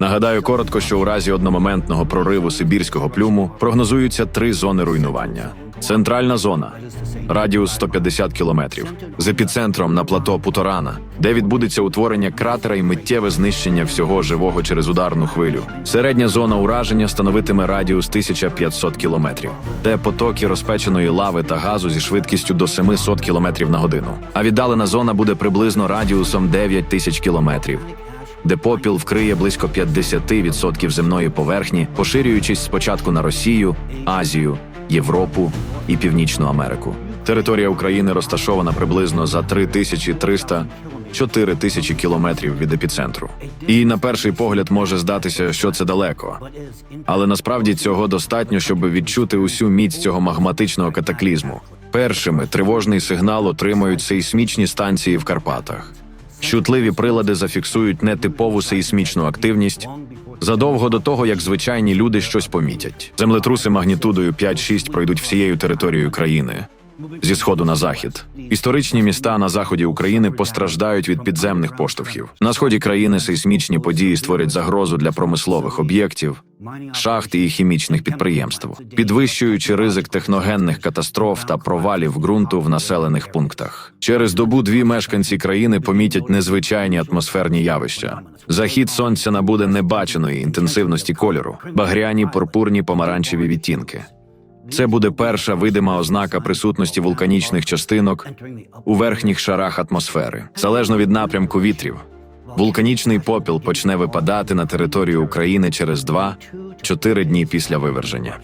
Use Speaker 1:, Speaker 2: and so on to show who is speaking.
Speaker 1: Нагадаю коротко, що у разі одномоментного прориву сибірського плюму прогнозуються три зони руйнування: центральна зона, радіус 150 кілометрів, з епіцентром на плато Путорана, де відбудеться утворення кратера і миттєве знищення всього живого через ударну хвилю. Середня зона ураження становитиме радіус 1500 кілометрів, де потоки розпеченої лави та газу зі швидкістю до 700 кілометрів на годину. А віддалена зона буде приблизно радіусом 9000 кілометрів де попіл вкриє близько 50% земної поверхні, поширюючись спочатку на Росію, Азію, Європу і Північну Америку. Територія України розташована приблизно за 3300 4 тисячі кілометрів від епіцентру. І на перший погляд може здатися, що це далеко. Але насправді цього достатньо, щоб відчути усю міць цього магматичного катаклізму. Першими тривожний сигнал отримають сейсмічні станції в Карпатах. Чутливі прилади зафіксують нетипову сейсмічну активність задовго до того, як звичайні люди щось помітять. Землетруси магнітудою 5-6 пройдуть всією територією країни зі сходу на захід. Історичні міста на заході України постраждають від підземних поштовхів. На сході країни сейсмічні події створять загрозу для промислових об'єктів, шахт і хімічних підприємств, підвищуючи ризик техногенних катастроф та провалів ґрунту в населених пунктах. Через добу дві мешканці країни помітять незвичайні атмосферні явища. Захід сонця набуде небаченої інтенсивності кольору, багряні, пурпурні, помаранчеві відтінки. Це буде перша видима ознака присутності вулканічних частинок у верхніх шарах атмосфери, залежно від напрямку вітрів. Вулканічний попіл почне випадати на територію України через 2-4 дні після виверження.